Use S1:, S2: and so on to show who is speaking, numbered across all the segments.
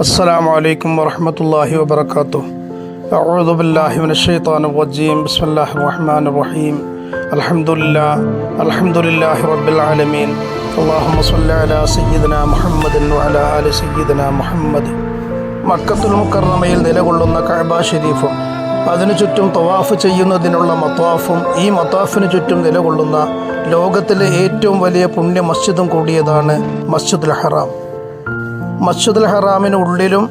S1: السلام عليكم ورحمة الله وبركاته أعوذ بالله من الشيطان الرجيم بسم الله الرحمن الرحيم الحمد لله الحمد لله رب العالمين اللهم صل على سيدنا محمد وعلى آل سيدنا محمد മക്കത്തുൽ മുക്കർണമയിൽ നിലകൊള്ളുന്ന കഅബ ഷരീഫും അതിനു ചുറ്റും തവാഫ് ചെയ്യുന്നതിനുള്ള മത്വാഫും ഈ മത്വാഫിന് ചുറ്റും നിലകൊള്ളുന്ന ലോകത്തിലെ ഏറ്റവും വലിയ പുണ്യ മസ്ജിദും കൂടിയതാണ് മസ്ജിദുൽ ഹറാം മസ്ജിദുൽ ഹറാമിന് ഉള്ളിലും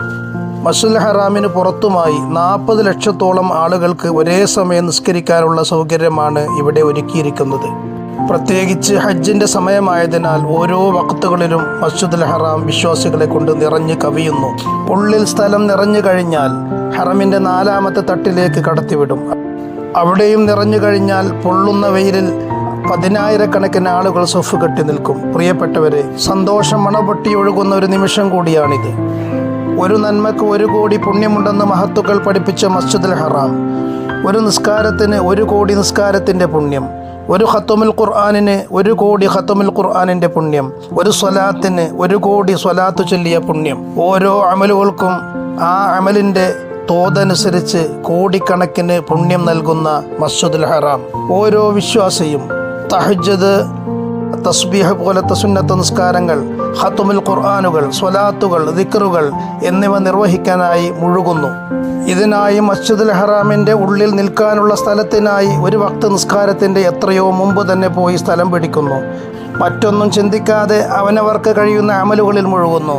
S1: മസ്ജിദുൽ ഹറാമിന് പുറത്തുമായി നാൽപ്പത് ലക്ഷത്തോളം ആളുകൾക്ക് ഒരേ സമയം നിസ്കരിക്കാനുള്ള സൗകര്യമാണ് ഇവിടെ ഒരുക്കിയിരിക്കുന്നത്. പ്രത്യേകിച്ച് ഹജ്ജിന്റെ സമയമായതിനാൽ ഓരോ വക്തുകളിലും മസ്ജിദുൽ ഹറാം വിശ്വാസികളെ കൊണ്ട് നിറഞ്ഞു കവിയുന്നു. ഉള്ളിൽ സ്ഥലം നിറഞ്ഞു കഴിഞ്ഞാൽ ഹറമിന്റെ നാലാമത്തെ തട്ടിലേക്ക് കടത്തിവിടും. അവിടെയും നിറഞ്ഞു കഴിഞ്ഞാൽ പൊള്ളുന്ന വെയിലിൽ പതിനായിരക്കണക്കിന് ആളുകൾ സ്വഫ് കെട്ടി നിൽക്കും. പ്രിയപ്പെട്ടവരെ സന്തോഷം മണപൊട്ടി ഒഴുകുന്ന ഒരു നിമിഷം കൂടിയാണിത്. ഒരു നന്മക്ക് ഒരു കോടി പുണ്യമുണ്ടെന്ന് മഹത്തുക്കൾ പഠിപ്പിച്ച മസ്ജിദുൽ ഹറാം. ഒരു നിസ്കാരത്തിന് ഒരു കോടി നിസ്കാരത്തിന്റെ പുണ്യം. ഒരു ഖത്തുമുൽ ഖുർആാനിന് ഒരു കോടി ഖത്തുമുൽ ഖുർആാനിന്റെ പുണ്യം. ഒരു സ്വലാത്തിന് ഒരു കോടി സ്വലാത്ത് ചൊല്ലിയ പുണ്യം. ഓരോ അമലുകൾക്കും ആ അമലിന്റെ തോതനുസരിച്ച് കോടിക്കണക്കിന് പുണ്യം നൽകുന്ന മസ്ജിദുൽ ഹറാം. ഓരോ വിശ്വാസിയും തഹജ്ജദ് തസ്ബീഹ് പോലത്തെ സുന്നത്ത് നിസ്കാരങ്ങൾ ഹത്തുമുൽ ഖുർആാനുകൾ സ്വലാത്തുകൾ ദിക്റുകൾ എന്നിവ നിർവഹിക്കാനായി മുഴുകുന്നു. ഇതിനായി മസ്ജിദുൽ ഹറാമിന്റെ ഉള്ളിൽ നിൽക്കാനുള്ള സ്ഥലത്തിനായി ഒരു വക്ത് നിസ്കാരത്തിന്റെ എത്രയോ മുമ്പ് തന്നെ പോയി സ്ഥലം പിടിക്കുന്നു. മറ്റൊന്നും ചിന്തിക്കാതെ അവനവർക്ക് കഴിയുന്ന അമലുകളിൽ മുഴുകുന്നു.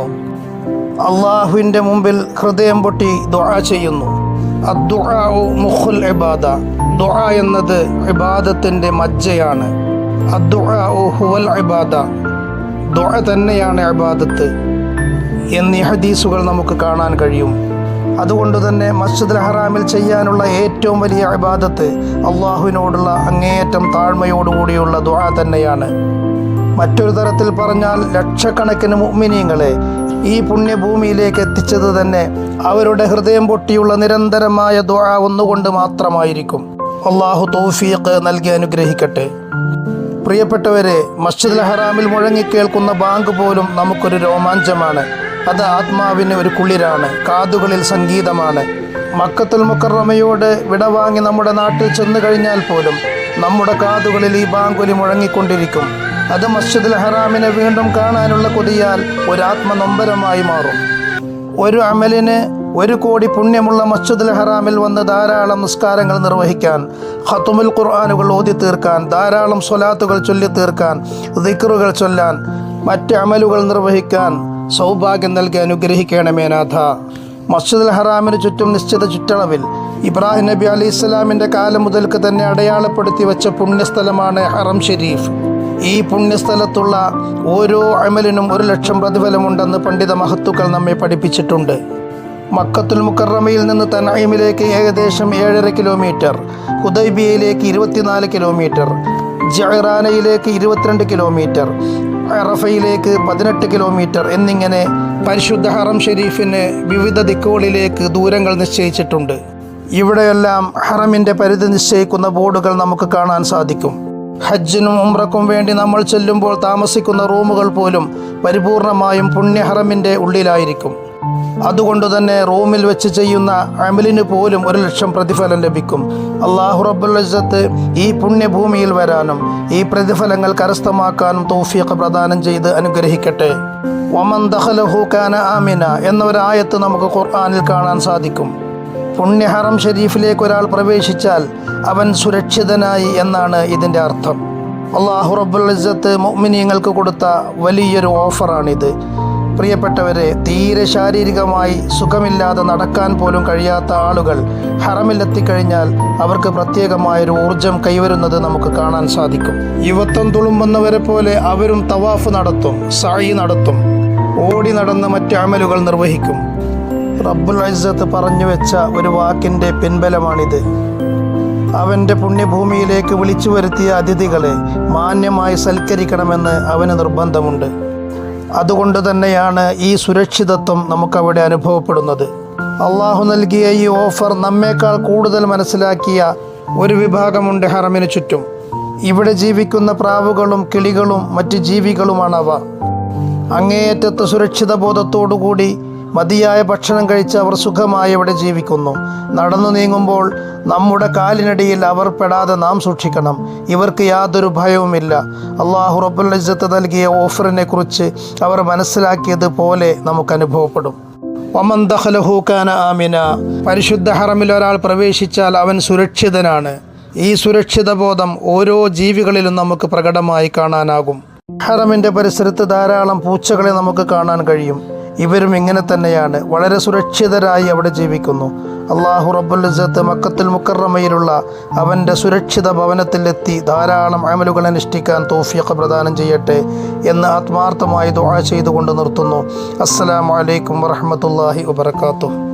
S1: അള്ളാഹുവിന്റെ മുമ്പിൽ ഹൃദയം പൊട്ടി ദുആ ചെയ്യുന്നു. അദ്ദുആഉ മുഖുൽ ഇബാദ. ദുആ എന്നത് ഇബാദത്തിന്റെ മജ്ജയാണ്. ഹുവൽ ഇബാദ. ദുആ തന്നെയാണ് ഇബാദത്ത്. എന്നീ ഹദീസുകൾ നമുക്ക് കാണാൻ കഴിയും. അതുകൊണ്ട് തന്നെ മസ്ജിദ് ഹറാമിൽ ചെയ്യാനുള്ള ഏറ്റവും വലിയ ഇബാദത്ത് അള്ളാഹുവിനോടുള്ള അങ്ങേയറ്റം താഴ്മയോടുകൂടിയുള്ള ദുആ തന്നെയാണ്. മറ്റൊരു തരത്തിൽ പറഞ്ഞാൽ ലക്ഷക്കണക്കിന് മുഅ്മിനീങ്ങളെ ഈ പുണ്യഭൂമിയിലേക്ക് എത്തിച്ചത് തന്നെ അവരുടെ ഹൃദയം പൊട്ടിയുള്ള നിരന്തരമായ ദുആ ഒന്നുകൊണ്ട് മാത്രമായിരിക്കും. അള്ളാഹു തൗഫീഖ് നൽകി അനുഗ്രഹിക്കട്ടെ. പ്രിയപ്പെട്ടവരെ മസ്ജിദ് ഹറാമിൽ മുഴങ്ങിക്കേൾക്കുന്ന ബാങ്ക് പോലും നമുക്കൊരു രോമാഞ്ചമാണ്. അത് ആത്മാവിന് ഒരു കുളിരാണ് കാതുകളിൽ സംഗീതമാണ്. മക്കത്തുൽ മുക്കറമയോട് വിടവാങ്ങി നമ്മുടെ നാട്ടിൽ ചെന്നു കഴിഞ്ഞാൽ പോലും നമ്മുടെ കാതുകളിൽ ഈ ബാങ്കുലി മുഴങ്ങിക്കൊണ്ടിരിക്കും. അത് മസ്ജിദുൽ ഹറാമിനെ വീണ്ടും കാണാനുള്ള കൊതിയാൽ ഒരാത്മനൊമ്പരമായി മാറും. ഒരു അമലിന് ഒരു കോടി പുണ്യമുള്ള മസ്ജിദുൽ ഹറാമിൽ വന്ന് ധാരാളം നിസ്കാരങ്ങൾ നിർവഹിക്കാൻ ഖത്തുമുൽ ഖുർആാനുകൾ ഓതി തീർക്കാൻ ധാരാളം സ്വലാത്തുകൾ ചൊല്ലി തീർക്കാൻ ദിക്റുകൾ ചൊല്ലാൻ മറ്റ് അമലുകൾ നിർവഹിക്കാൻ സൗഭാഗ്യം നൽകി അനുഗ്രഹിക്കണമേ നാഥ. മസ്ജിദുൽ ഹറാമിന് ചുറ്റും നിശ്ചിത ചുറ്റളവിൽ ഇബ്രാഹിം നബി അലി ഇസ്ലാമിന്റെ കാലം മുതൽക്ക് തന്നെ അടയാളപ്പെടുത്തി വെച്ച പുണ്യസ്ഥലമാണ് ഹറം ഷെരീഫ് ഈ പുണ്യസ്ഥലത്തുള്ള ഓരോ അമലിനും ഒരു ലക്ഷം പ്രതിഫലമുണ്ടെന്ന് പണ്ഡിത മഹത്തുക്കൾ നമ്മെ പഠിപ്പിച്ചിട്ടുണ്ട്. മക്കത്തുൽ മുക്കറമയിൽ നിന്ന് തനൈമിലേക്ക് ഏകദേശം ഏഴര കിലോമീറ്റർ ഹുദൈബിയയിലേക്ക് ഇരുപത്തിനാല് കിലോമീറ്റർ ജഹറാനയിലേക്ക് ഇരുപത്തിരണ്ട് കിലോമീറ്റർ അറഫയിലേക്ക് പതിനെട്ട് കിലോമീറ്റർ എന്നിങ്ങനെ പരിശുദ്ധ ഹറം ഷെരീഫിന് വിവിധ ദിക്കുകളിലേക്ക് ദൂരങ്ങൾ നിശ്ചയിച്ചിട്ടുണ്ട്. ഇവിടെയെല്ലാം ഹറമിന്റെ പരിധി നിശ്ചയിക്കുന്ന ബോർഡുകൾ നമുക്ക് കാണാൻ സാധിക്കും. ഹജ്ജിനും ഉംറക്കും വേണ്ടി നമ്മൾ ചെല്ലുമ്പോൾ താമസിക്കുന്ന റൂമുകൾ പോലും പരിപൂർണമായും പുണ്യഹറമിന്റെ ഉള്ളിലായിരിക്കും. അതുകൊണ്ട് തന്നെ റൂമിൽ വെച്ച് ചെയ്യുന്ന അമലിന് പോലും ഒരു ലക്ഷം പ്രതിഫലം ലഭിക്കും. അള്ളാഹു റബ്ബുൽ ഈ പുണ്യഭൂമിയിൽ വരാനും ഈ പ്രതിഫലങ്ങൾ കരസ്ഥമാക്കാനും തൗഫീഖ് പ്രദാനം ചെയ്ത് അനുഗ്രഹിക്കട്ടെ. ഒമൻ ദഹലഹു കാന ആമിന എന്ന ഒരായത്ത് നമുക്ക് ഖുർആാനിൽ കാണാൻ സാധിക്കും. പുണ്യഹറം ഷെരീഫിലേക്ക് ഒരാൾ പ്രവേശിച്ചാൽ അവൻ സുരക്ഷിതനായി എന്നാണ് ഇതിന്റെ അർത്ഥം. അള്ളാഹു റബ്ബുൽ ഇസ്സത്ത് മുഅ്മിനീങ്ങൾക്ക് കൊടുത്ത വലിയൊരു ഓഫറാണിത്. പ്രിയപ്പെട്ടവരെ തീരെ ശാരീരികമായി സുഖമില്ലാതെ നടക്കാൻ പോലും കഴിയാത്ത ആളുകൾ ഹറമിലെത്തിക്കഴിഞ്ഞാൽ അവർക്ക് പ്രത്യേകമായൊരു ഊർജം കൈവരുന്നത് നമുക്ക് കാണാൻ സാധിക്കും. യുവത്വം തുളുമ്പുന്നവരെ പോലെ അവരും തവാഫ് നടത്തും സായി നടത്തും ഓടി നടന്ന് മറ്റ് അമലുകൾ നിർവഹിക്കും. റബ്ബുൽ പറഞ്ഞു വെച്ച ഒരു വാക്കിന്റെ പിൻബലമാണിത്. അവന്റെ പുണ്യഭൂമിയിലേക്ക് വിളിച്ചു വരുത്തിയ അതിഥികളെ മാന്യമായി സൽക്കരിക്കണമെന്ന് അവന് നിർബന്ധമുണ്ട്. അതുകൊണ്ട് തന്നെയാണ് ഈ സുരക്ഷിതത്വം നമുക്കവിടെ അനുഭവപ്പെടുന്നത്. അള്ളാഹു നൽകിയ ഈ ഓഫർ നമ്മേക്കാൾ കൂടുതൽ മനസ്സിലാക്കിയ ഒരു വിഭാഗമുണ്ട് ഹറമിന് ചുറ്റും. ഇവിടെ ജീവിക്കുന്ന പ്രാവുകളും കിളികളും മറ്റ് ജീവികളുമാണവ. അങ്ങേയറ്റത്തെ സുരക്ഷിത ബോധത്തോടുകൂടി മതിയായ ഭക്ഷണം കഴിച്ച് അവർ സുഖമായി ഇവിടെ ജീവിക്കുന്നു. നടന്നു നീങ്ങുമ്പോൾ നമ്മുടെ കാലിനടിയിൽ അവർ പെടാതെ നാം സൂക്ഷിക്കണം. ഇവർക്ക് യാതൊരു ഭയവുമില്ല. അള്ളാഹു റബ്ബുൽ നൽകിയ ഓഫറിനെ കുറിച്ച് അവർ മനസ്സിലാക്കിയതുപോലെ നമുക്ക് അനുഭവപ്പെടും. ഒമൻ ദഖലഹു കാന ആമിന. പരിശുദ്ധ ഹറമിൽ ഒരാൾ പ്രവേശിച്ചാൽ അവൻ സുരക്ഷിതനാണ്. ഈ സുരക്ഷിത ബോധം ഓരോ ജീവികളിലും നമുക്ക് പ്രകടമായി കാണാനാകും. ഹറമിന്റെ പരിസരത്ത് ധാരാളം പൂച്ചകളെ നമുക്ക് കാണാൻ കഴിയും. ഇവരും ഇങ്ങനെ തന്നെയാണ്. വളരെ സുരക്ഷിതരായി അവിടെ ജീവിക്കുന്നു. അള്ളാഹു റബ്ബുൽസത്ത് മക്കത്തിൽ മുക്കറമയിലുള്ള അവന്റെ സുരക്ഷിത ഭവനത്തിലെത്തി ധാരാളം അമലുകൾ അനുഷ്ഠിക്കാൻ തോഫിയൊക്കെ പ്രദാനം ചെയ്യട്ടെ എന്ന് ആത്മാർത്ഥമായി ദുആ ചെയ്തുകൊണ്ട് നിർത്തുന്നു. അസ്സലാമു അലൈക്കും വറഹ്മത്തുള്ളാഹി വബർക്കാത്തു